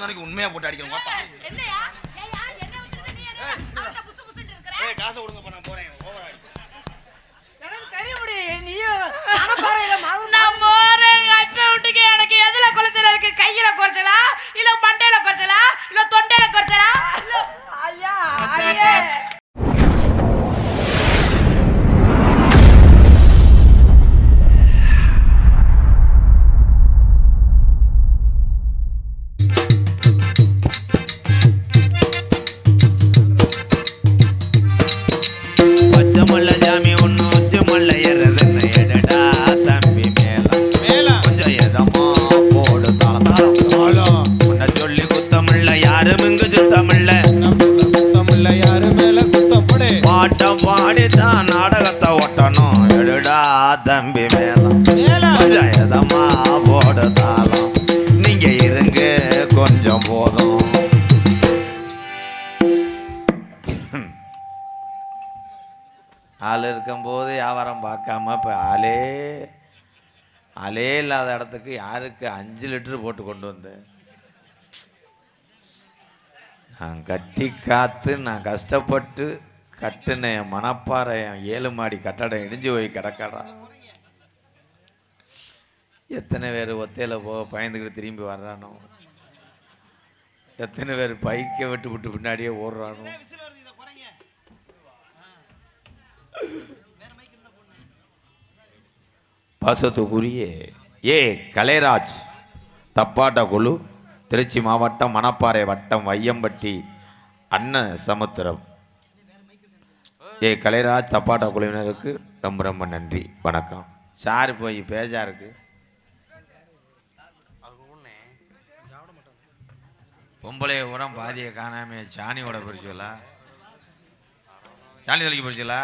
நாளைக்கு உண்மையா போட்டு அடிக்கிறோம் காசை கொடுங்க நான் போறேன். எனக்கு எதுல குளத்துல இருக்கு? கையில குறைச்சலா? வியாபாரம் பார்க்காம இப்போ ஆளே ஆளே இல்லாத இடத்துக்கு யாருக்கு அஞ்சு லிட்டரு போட்டு கொண்டு வந்தேன்? நான் கட்டி காத்து நான் கஷ்டப்பட்டு கட்டின என் மணப்பாறை என் ஏழு மாடி கட்டடம் இடிஞ்சு போய் கிடக்கடா. எத்தனை பேர் ஒத்தையில் போக பயந்துக்கிட்டு திரும்பி வர்றானோ? எத்தனை பேர் பைக்கை விட்டு விட்டு பின்னாடியே ஓடுறானோ? பாசத்துக்குரிய ஏ கலைராஜ் தப்பாட்ட குழு திருச்சி மாவட்டம் மணப்பாறை வட்டம் வையம்பட்டி அன்ன சமுத்திரம். ஏ கலைராஜ் தப்பாட்ட குழுவினருக்கு ரொம்ப ரொம்ப நன்றி வணக்கம். சார் போய் பேஜா இருக்கு. பொம்பளைய உரம் பாதியை காணாமே சாணியோட பிரிச்சுலா சாணி தலைக்கு பிரிச்சுலா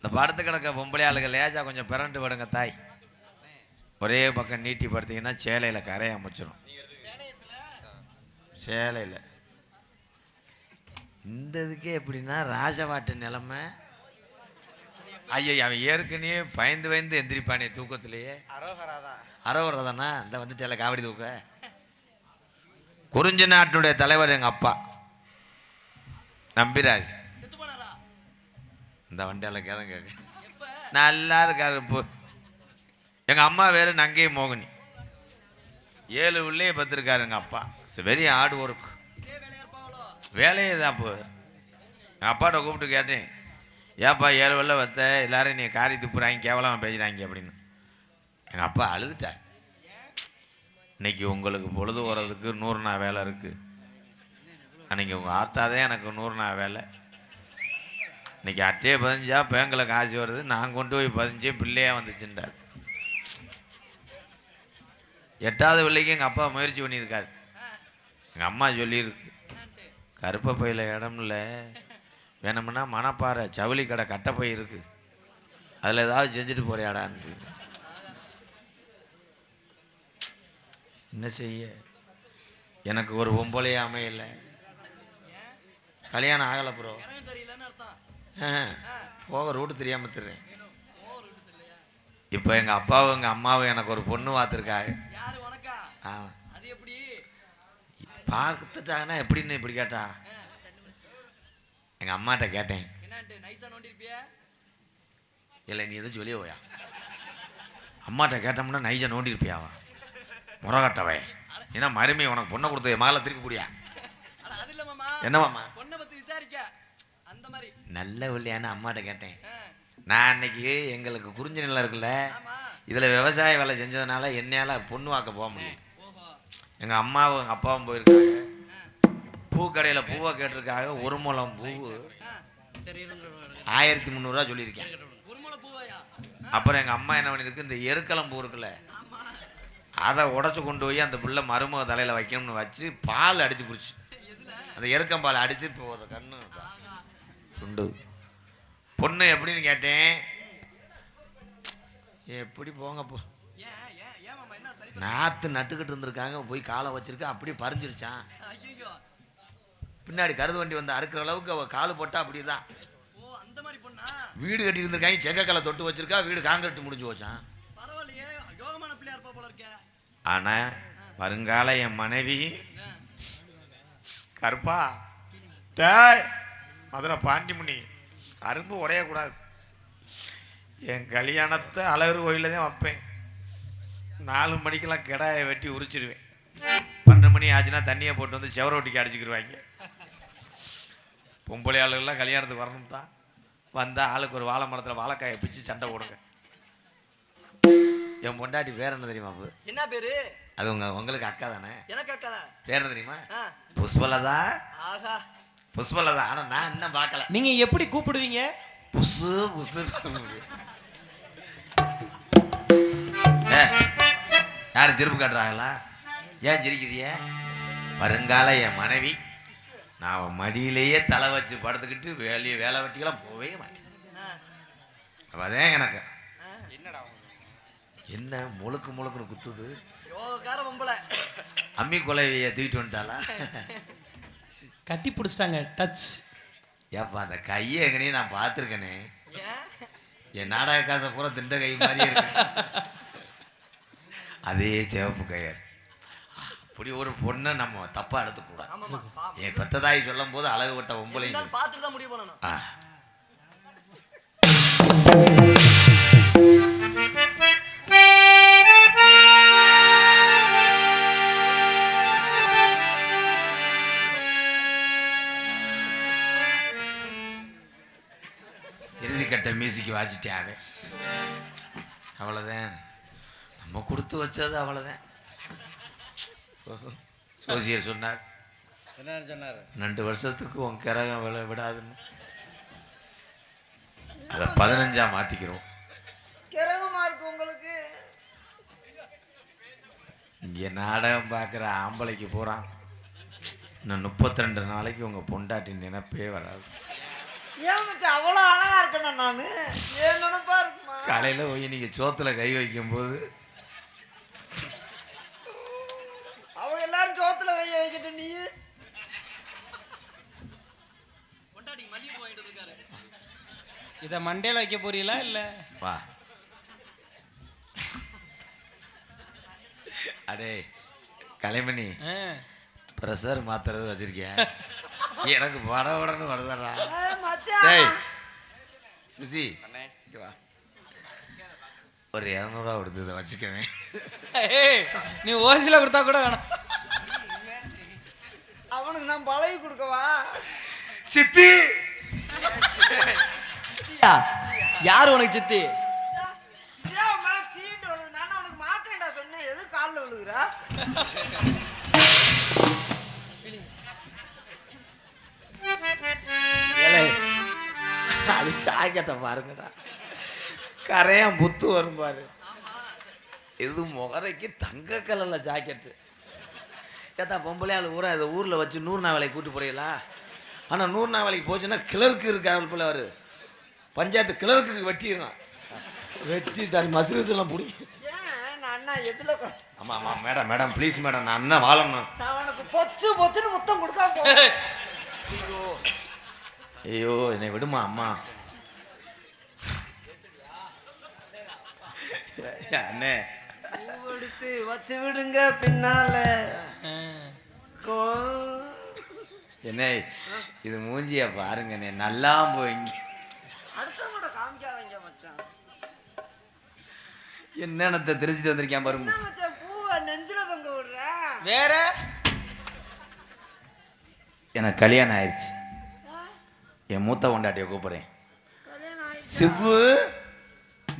இந்த படுத்து கிடக்க பொம்பளை ஆளுங்க லேசாக கொஞ்சம் பிறண்டு விடுங்க தாய். ஒரே பக்கம் நீட்டி படுத்தீங்கன்னா சேலையில் கரைய அமைச்சிரும். சேலையில். இந்த இதுக்கே எப்படின்னா ராஜவாட்டு நிலைமை. ஐயா அவன் ஏற்கனவே பயந்து பயந்து எந்திரிப்பானே தூக்கத்திலேயே. அரோகரா தானா இந்த வந்துட்டேல காவடி தூக்க. குறிஞ்சி நாட்டினுடைய தலைவர் எங்கள் அப்பா. நம்பிராஜ். இந்த வண்டியால கேதம் கேட்க. நல்லா இருக்காரு இப்போ எங்க அம்மா வேறு நங்கை மோகினி. ஏழு உள்ளே பத்திருக்காரு எங்க அப்பா. வெரி ஹார்ட் ஒர்க் வேலையே தான் இப்போ எங்கள் அப்பாட்ட கூப்பிட்டு கேட்டேன் ஏப்பா ஏழு வெள்ள வத்த? எல்லாரும் நீ காரி துப்புறாங்க கேவலமாக பேசுகிறாங்க அப்படின்னு. எங்கள் அப்பா அழுதுட்டார். இன்னைக்கு உங்களுக்கு பொழுது போகிறதுக்கு நூறு நாள் வேலை இருக்குது அன்னைக்கு உங்கள் ஆத்தாதே எனக்கு நூறு நாள் வேலை. இன்னைக்கு அட்டையை பதிஞ்சா பேங்கில் காசு வருது நான் கொண்டு போய் பதிஞ்சேன் பிள்ளையாக வந்துச்சுன்றார். எட்டாவது பிள்ளைக்கு எங்கள் அப்பா முயற்சி பண்ணியிருக்காரு. எங்கள் அம்மா சொல்லியிருக்கு கருப்பை பையில் இடம் இல்லை வேணும்னா மணப்பாறை ஜவுளி கடை கட்டப்பை இருக்கு. அதில் ஏதாவது செஞ்சுட்டு போறியாடான்னு என்ன செய்ய? எனக்கு ஒரு பொம்பளையே அமையலை. கல்யாணம் ஆகலை ப்ரோ. போக ரூட்டு தெரியாம திருறேன். இப்போ எங்கள் அப்பாவும் எங்கள் அம்மாவும் எனக்கு ஒரு பொண்ணு பார்த்துருக்காங்க. யாரு உனக்கா? ஆ. அது எப்படி? பார்த்துட்டாங்கன்னா எப்படின்னு இப்படி கேட்டா? எங்கள் அம்மாட்ட கேட்டேன். இல்லை நீ எதுவும் சொல்லியே போயா? அம்மாட்ட கேட்டோம்னா நைஜை நோண்டி இருப்பியாவா முறகட்டவை. ஏன்னா மருமை உனக்கு பொண்ணை கொடுத்தது மகளை திருப்பி கூடியா ஆனா அது இல்ல மாமா. என்னவாம்மா பொண்ணை பத்தி விசாரிக்க. அந்த மாதிரி. நல்ல இல்லையான்னு அம்மாட்ட கேட்டேன். நான் அன்னைக்கு எங்களுக்கு குறிஞ்சி நிலம் இருக்குல்ல இதில் விவசாய வேலை செஞ்சதுனால என்னால் பொண்ணு வாக்க போக முடியும் எங்கள் அம்மாவும் எங்கள் அப்பாவும் போயிருக்காங்க. பூக்கடையில் பூவை கேட்டிருக்காங்க. ஒரு பூ. சரி இருங்க ஆயிரத்தி முந்நூறுரூவா சொல்லியிருக்கேன். அப்புறம் எங்கள் அம்மா என்ன பண்ணியிருக்கு இந்த எருக்களம் பூ இருக்குல்ல அதை உடச்சி கொண்டு போய் அந்த பிள்ளை மருமக தலையில் வைக்கணும்னு வச்சு பால் அடிச்சு பிடிச்சி. அந்த எருக்கம் பால் அடிச்சு இப்போ கண்ணு. சுண்டு பொண்ணு எப்படின்னு கேட்டேன். எப்படி போங்க போ. நாற்று நட்டுக்கிட்டு இருந்திருக்காங்க. போய் காலை வச்சிருக்கா. அப்படியே பறிஞ்சிருச்சான். ஐயோ பின்னாடி கருது வண்டி வந்து அறுக்கிற அளவுக்கு அவள் கால் போட்டா அப்படிதான். ஓ அந்த மாதிரி பொண்ணா? வீடு கட்டி இருந்திருக்காங்க. செங்கக்கலை தொட்டு வச்சிருக்கா. வீடு காங்கிரீட் முடிஞ்சு வச்சான் இருக்கா. ஆனா வருங்கால என் மனைவி கருப்பா. டேய் மதுரை பாண்டிமுனி அரும்பு உடையக்கூடாது. என் கல்யாணத்தை அழகர் கோயிலில் தான் வைப்பேன். நாலு மணிக்கெல்லாம் கிடாயை வெட்டி உரிச்சிருவேன். பன்னெண்டு மணி ஆச்சுன்னா தண்ணியை போட்டு வந்து செவரொட்டிக்கு அடிச்சுக்கிடுவாங்க பொம்பளை ஆளுகள்லாம் கல்யாணத்துக்கு வரணும் தான். வந்தால் ஆளுக்கு ஒரு வாழை மரத்தில் வாழைக்காயை பிச்சு சண்டை போடுங்க. என் பொண்டாட்டி வேற என்ன தெரியுமா அப்போ? என்ன பேரு? அது உங்க உங்களுக்கு அக்கா தானே? எனக்கு அக்காதா பேர் என்ன தெரியுமா? புஷ்பலதா? ஆஹா. புஷ்பலதா ஆனா நான் இன்னும் பார்க்கல. நீங்க எப்படி கூப்பிடுவீங்க? புசு புசு ஏ, யாரு திருப்பு காட்டுறாங்களா? ஏன் சிரிக்கிறிய? வருங்கால என் மனைவி. நான் மடியிலேயே தலை வச்சு படுத்துக்கிட்டு வேலையை வேலை வெட்டிக்கெல்லாம் போவே மாட்டேன். அப்ப அதான் எனக்கு. ஆ. என்ன முழுக்கு முழுக்குன்னு குத்துது? அம்மி கொலைவியை தூக்கிட்டு வந்துட்டாளா? கட்டி பிடிச்சிட்டாங்க. டச் ஏப்பா அந்த கையை எங்கனே நான் பார்த்துருக்கேனே. என் நாடக காசை பூரா திண்ட கை இருக்கு. அதே சிவப்பு கயர் அப்படி ஒரு பொண்ணை நம்ம தப்பா எடுத்துக்கூடாது. என் பெத்த தாய் சொல்லும் போது அழகு விட்ட ஒம்பளை பார்த்துட்டு தான் முடிவு பண்ணணும். ஆ. இறுதிக்கட்ட மியூசிக் வாசிட்டாங்க அவ்வளோதான் நம்ம கொடுத்து வச்சது அவ்வளோதான் சோசியர் சொன்னார் என்ன சொன்னாரு? ரெண்டு வருஷத்துக்கு உன் கிரகம் விழ விடாதுன்னு. அதை பதினஞ்சா மாத்திக்கிறோம். கிரகமா இருக்கு உங்களுக்கு. இங்கே நாடகம் பார்க்குற ஆம்பளைக்கு போகிறான் இன்னும் முப்பத்தி ரெண்டு நாளைக்கு உங்கள் பொண்டாட்டி நினைப்பே வராது. ஏன் மச்சான் அவ்வளோ அழகா இருக்கணும் நானு? ஏன் நினைப்பா இருக்குமா? காலையில் போய் நீங்கள் சோத்துல கை வைக்கும்போது அவங்க எல்லாரும் சோத்துல கைய வைக்கிட்டு நீ. இதை மண்டையில வைக்க போறீங்களா இல்ல? வா. அடே கலைமணி ஆ. ப்ரெஷர் மாத்துறது வச்சிருக்கேன் எனக்கு பட உடனே வருதடா. மச்சான். டேய் சுசி வா. ஒரு இரநூறுவா கொடுத்து இதை வச்சுக்கவேன் ஏய், நீ ஓசில கொடுத்தா கூட வேணாம். அவனுக்கு நான் பழகி கொடுக்கவா? சித்தி! யார் உனக்கு சித்தி? மாட்டேன்டா சொன்னேன். எது காலில் விழுகுறா? அது சாக்கெட்டை பாருங்கடா. கரையான் புத்து வரும் பாரு. இது முகரைக்கு தங்க கலர்ல ஜாக்கெட்டு. ஏத்தா பொம்பளை ஆள் ஊரா இதை ஊரில் வச்சு நூறு நாள் வேலைக்கு கூட்டு போறீங்களா? ஆனால் நூறு நாள் வேலைக்கு போச்சுன்னா கிளர்க்கு இருக்காரு போல அவரு. பஞ்சாயத்து கிளர்க்கு வெட்டிடுறான். வெட்டி தனி மசுரசெல்லாம் பிடிக்கும் ஆமாம் ஆமாம் மேடம் மேடம் ப்ளீஸ் மேடம் நான் அண்ணன் வாழணும். நான் உனக்கு பொச்சு பொச்சுன்னு முத்தம் கொடுக்காம ஐயோ என்னை விடுமா அம்மா? அண்ணே. எடுத்து வச்சு விடுங்க பின்னால. என்ன இது மூஞ்சிய பாருங்கண்ணே நல்லா போய்ங்க. அடுத்தவங்களோட காமிக்காதீங்க மச்சான். என்னென்னத்தை தெரிஞ்சுட்டு வந்திருக்கேன் பாருங்க. பூவை நெஞ்சில தொங்க விடுற? வேற? எனக்கு கல்யாணம் ஆயிடுச்சு என் மூத்த கொண்டாட்டிய கூப்பிடுறேன். சிவு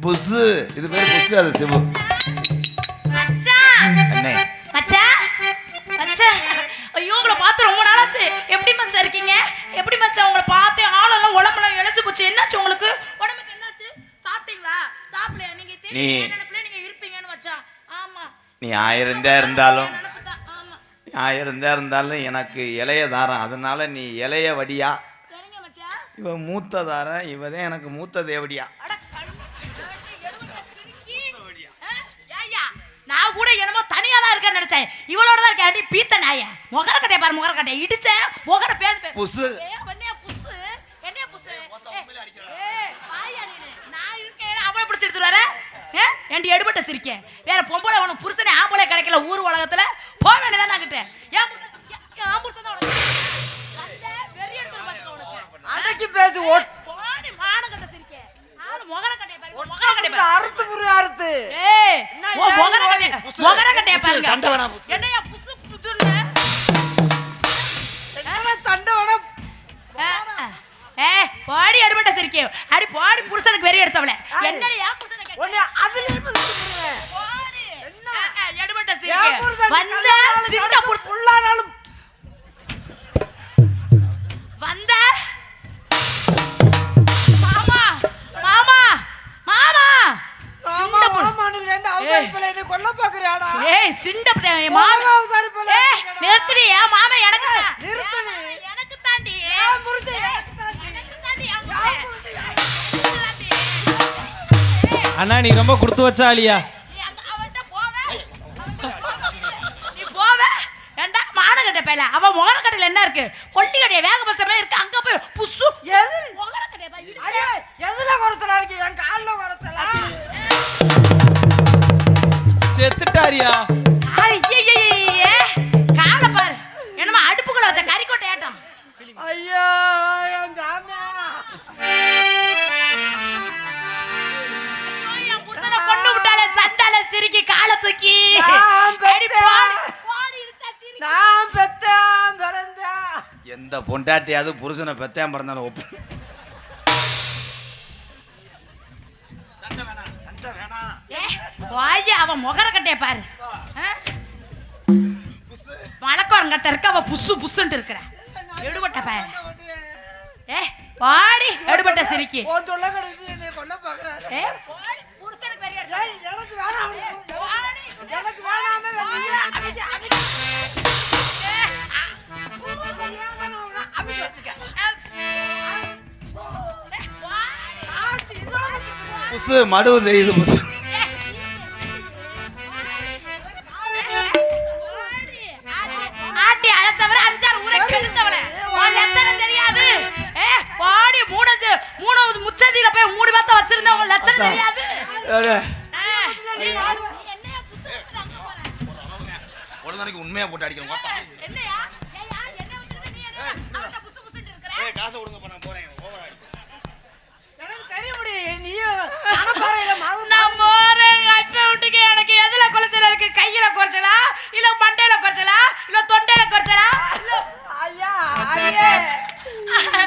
புஸ்ஸு. இது பேர் புஸ்ஸு அது சிவு அண்ணே. மச்சான் மச்சான் ஐயோ உங்களை பார்த்து ரொம்ப நாளாச்சு. எப்படி மச்சான் இருக்கீங்க? எப்படி மச்சான் உங்களை பார்த்து ஆளெல்லாம் உடம்பெல்லாம் இழைச்சு போச்சு? என்னாச்சு உங்களுக்கு? உடம்புக்கு என்னாச்சு? சாப்பிட்டீங்களா? சாப்பிடலையா? நீங்க நீ- நினைப்புல நீங்க இருப்பீங்கன்னு மச்சான் ஆமா. நீ ஆயிரம் இருந்தாலும் ஆயிரம் தான் இருந்தாலும் எனக்கு இலைய தாரம். அதனால நீ இலைய வடியா. இவ மூத்த தாரம் இவ தான் எனக்கு மூத்த தேவடியா. நான் கூட என்னமோ தனியா தான் இருக்கேன்னு நினைச்சேன். இவளோட தான் இருக்கேன். அடி பீத்த நாய. முகர கட்டைய பாரு முகர கட்டைய இடிச்சேன். முகர பேந்து பே புஸ்ஸு. ஏ என்னைய புஸ்ஸு என்னைய வாயா நீனு. நான் இருக்கேன். அவளை பிடிச்சி எடுத்துட்டு ஏ? ஏண்டி எடுபட்ட சிரிக்க? வேற பொம்பளை உனக்கு புருஷனே ஆம்பளை கிடைக்கல ஊர் உலகத்துல? போக வேண்டியதான் நான் கிட்ட ஏன் புருஷன் தான் உனக்கு? வெறி எடுத்து பார்த்துக்கோ உனக்கு. அடக்கி பேசு போடி மானம் கட்ட சிரிக்க. ஆளு முகர கட்டைய பாருங்க முகர கட்டைய பாருங்க அறுத்து புரு அறுத்து. ஏய் முகர ஓடி? கட்டைய முகர கட்டைய பாருங்க. சண்டை வேணாம், புசு. என்னையா புசு புசுன்னு என்ன சண்டை வேணா ஏ பாடி எடுபட்ட சிரிக்க. அடி பாடி புருஷனுக்கு வெறி எடுத்தவள. என்னடி ஏன் புருஷனை கேட்க? உன்னை அதுலயே ஆ, எடுபட்ட சிரிக்க. வந்த நீ ரொம்ப கொடுத்து வச்ச ஆளியா? நீ அங்க அவன்கிட்ட போவ. நீ போவ. ஏண்டா, மானங்கெட்ட பயல. அவன் முகரக்கட்டையில என்ன இருக்கு? கொல்லி கடைய வேக பசமே இருக்கு. அங்க போய் புசு. எது? எதுல குறைச்சலா இருக்கு என் கால்ல குறைச்சலா செத்துட்டாரியா? பொண்டாட்டியாவது புருஷனை பெத்தையாம பிறந்தாலும் ஒப்பு. அவன் முகரக்கட்டைய பாரு. ஆ? மலக்கோரங்கட்ட இருக்க அவ புசு புசுன்ட்டு இருக்கிற. எடுபட்ட பயல ஏ பாடி எடுபட்ட சிரிக்கி. புருஷனுக்கு புசு மடுவு தெரியுது புசு. உண்மையா போட்டு அடிக்கிறேன் ஏய் காசை கொடுங்க நான் போறேன் ஓவரா எனக்கு மனப்பாறையில மதம் நான் போறேன் எங்க அப்பா வீட்டுக்கு எனக்கு எதுல குறைச்சலா இருக்கு? கையில குறைச்சலா? இல்ல மண்டையில குறைச்சலா? இல்ல தொண்டையில குறைச்சலா? ஐயா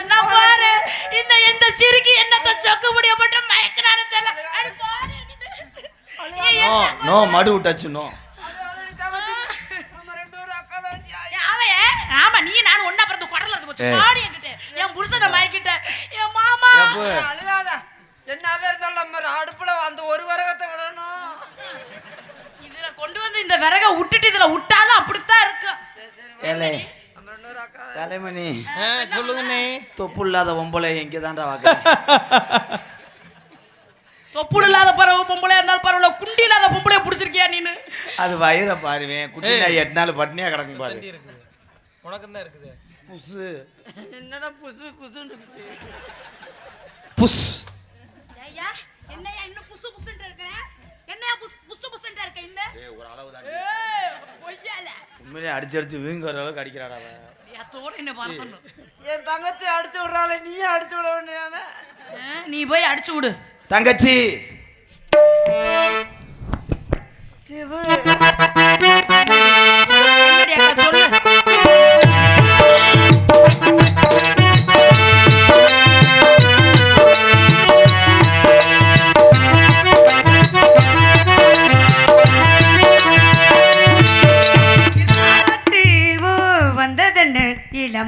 நான் போறேன். இந்த இந்த சிறுக்கி என்னத்த சொக்கு முடிய போட்டு மயக்கினாரு தெரியல. நோ நோ மடு விட்டாச்சு நோ. ஐயா. அவன் ஆமா நீ நான் ஒண்ணா பிறந்து குடல இருந்து போச்சு ஏய். பாடி என்கிட்ட என் புருஷனை மயக்கிட்ட என் அழுகாத என்னதான் இருந்தாலும் நம்ம அடுப்புல அந்த ஒரு வரகத்தை விடணும். இதுல கொண்டு வந்து இந்த விறக விட்டுட்டு இதுல விட்டாலும் அப்படித்தான் இருக்கும் ஆ, சொல்லுங்கண்ணே. தொப்பு இல்லாத ஒம்பளை எங்கே தாண்டா வாக்க தொப்புள் இல்லாத பறவை பொம்பளையா இருந்தாலும் பரவாயில்ல. குண்டி இல்லாத பொம்பளைய பிடிச்சிருக்கியா நீனு? அது வயிறை பாருவேன். குட்டி நாய் எட்டு நாள் பட்னியா கிடக்கும் பாரு. உனக்கும் தான் இருக்குது. புசு. என்னடா புசு குசுன்னு. புஷ் ஐயா என்னையா இன்னும் புசு புசுன்ட்டு இருக்கிற? என்னையா புசு புசு புசுன்ட்டு இருக்க இன்னும்? ஏய் ஒரு அளவு தான் ஏய், பொய்யால. உண்மையிலே அடிச்சு அடிச்சு வீங்குற அளவுக்கு அடிக்கிறாடா அவன். தோட என்ன பார்க்கணும் என் தங்கச்சி அடிச்சு விடுறாளே நீயும் அடிச்சு விட வேண்டியதானே? நீ போய் அடிச்சு விடு. தங்கச்சி. சிவு.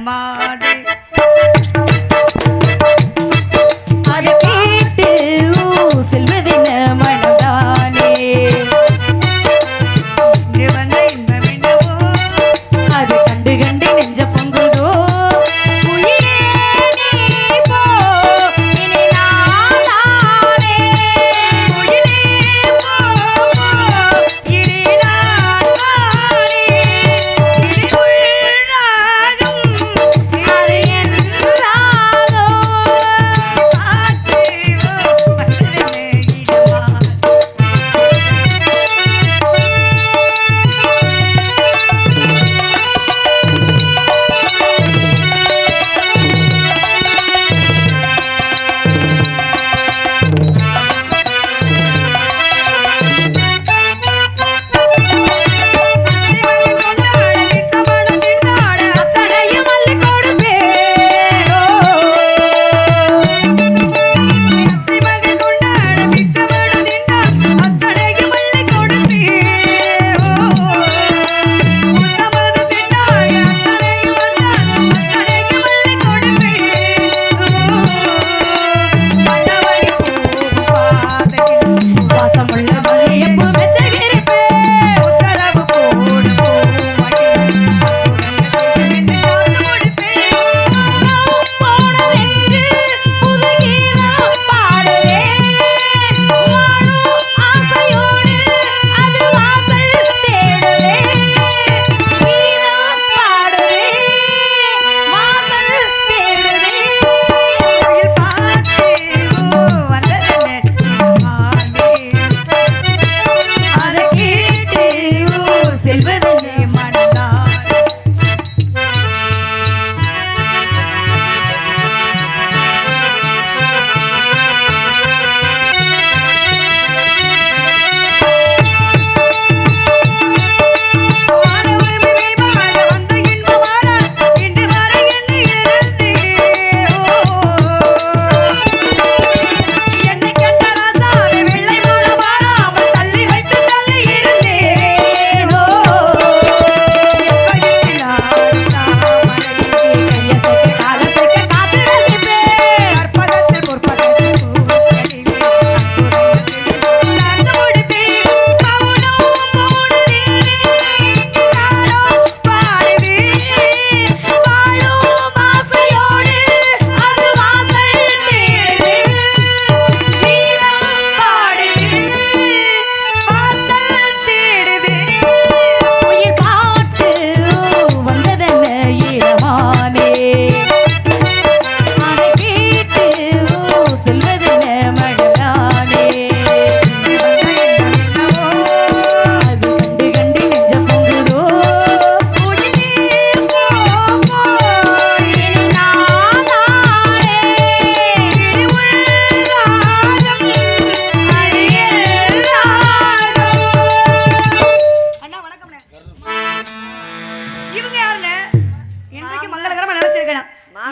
吗？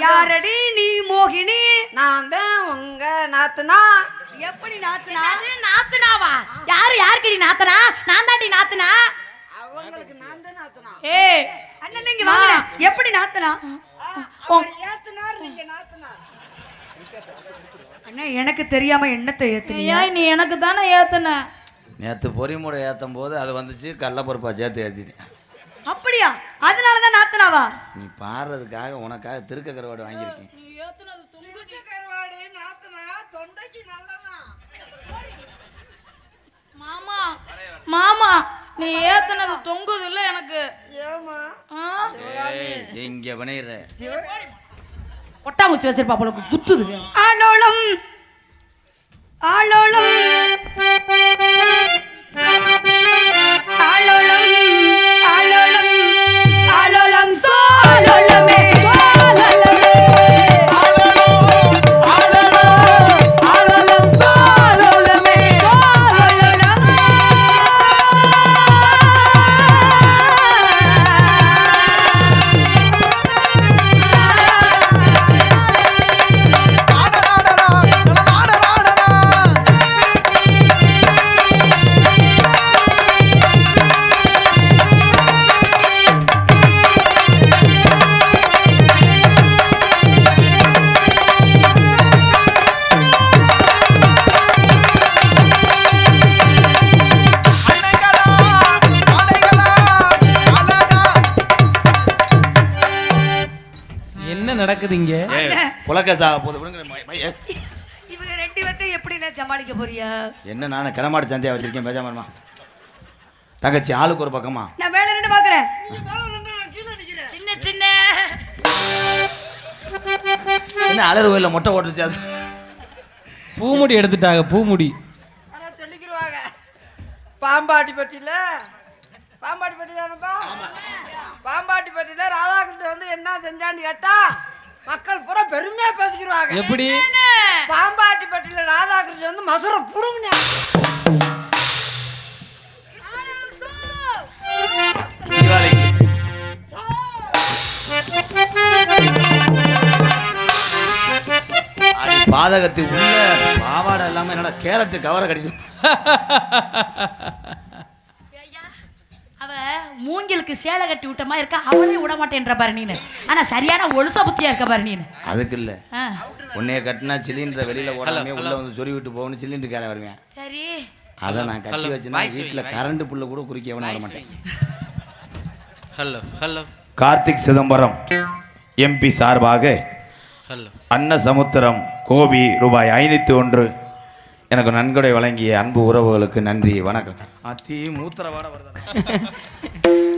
யாரடி நீ மோகினி? நான் தான் உங்க நாத்துனா. எப்படி நாத்துனா? அது நாத்துனாவா? யாரு யாருக்குடி நாத்தனா? நான் தாண்டி நாத்தனா? அவங்களுக்கு நான் தான் நாத்துனா. ஏய் அண்ணன் நீங்க வாங்க எப்படி நாத்தனா? ஏத்துனார் நீங்க நாத்துனார். அண்ணா எனக்கு தெரியாம என்னத்தை ஏத்துனியா நீ எனக்கு தானே ஏத்துன. நேற்று பொறிமுறை ஏற்றும் போது அது வந்துச்சு கடலப்பருப்பா சேர்த்து ஏற்றிட்டேன் அப்படியா? அதனாலதான் நாத்தனாவா? நீ பாடுறதுக்காக உனக்காக திருக்க கருவாடு வாங்கியிருக்கேன். நீ ஏத்துனது தொங்குதி கருவாடு நாத்துனா தொண்டைக்கு நல்லதான் மாமா மாமா நீ ஏத்துனது தொங்குது இல்ல எனக்கு. ஏமா இங்கே பண்ணிடுற கொட்டாங்குச்சி வச்சிருப்பா போல குத்துது. ஆளோளம் ஆளோளம் ஆளோளம். No, no, no. ஏ புலக்க சாக. இவங்க ரெண்டு பேர்த்தையும் எப்படி நான் சமாளிக்க போறியா என்ன நான் கிளமாடு சந்தையா வச்சிருக்கேன் பேசாமமா தங்கச்சி ஆளுக்கு ஒரு பக்கமா? நான் மேல நின்று பாக்குறேன். சின்ன சின்ன. என்ன அலறு கோயிலில் மொட்டை ஓட்டுருச்சு அது? பூமுடி எடுத்துட்டாங்க பூமுடி. ஆனா சொல்லிக்கிருவாங்க. பாம்பாட்டிப்பட்டியில பாம்பாட்டிப்பட்டி தானப்பா? பாம்பாட்டிப்பட்டியில ராதாகிருஷ்ணன் வந்து என்ன செஞ்சான்னு கேட்டா மக்கள் பூரா பெருமையா பேசிக்கிருவாங்க எப்படி? பாம்பாட்டிப்பட்டியில ராதாகிருஷ்ணன் வந்து மதுரை அடி பாதகத்து உள்ள பாவாடை எல்லாமே என்னடா கேரட்டு கவரை கடிச்சு அவ மூங்கிலுக்கு சேலை கட்டி விட்டமா இருக்கா? அவளே விட மாட்டேன்ற பாரு நீனு. ஆனா சரியான ஒழுச புத்தியா இருக்க பாரு நீனு. அதுக்கு இல்ல. உன்னைய கட்டினா சிலிண்டரை வெளியில ஓடாமே உள்ள வந்து சொறி விட்டு போகணும் சிலிண்டர் கேர வருவேன். சரி. அதை நான் கட்டி வச்சுனா வீட்டுல கரண்ட் புல்ல கூட குறிக்கவன வர மாட்டேன் hello hello Karthik Chidambaram MP சார்பாக ஹலோ அன்னசமுத்திரம் கோபி ரூபாய் ஐநூத்தி ஒன்று எனக்கு நன்கொடை வழங்கிய அன்பு உறவுகளுக்கு நன்றி வணக்கம். அத்தி மூத்திர வாட வருதா?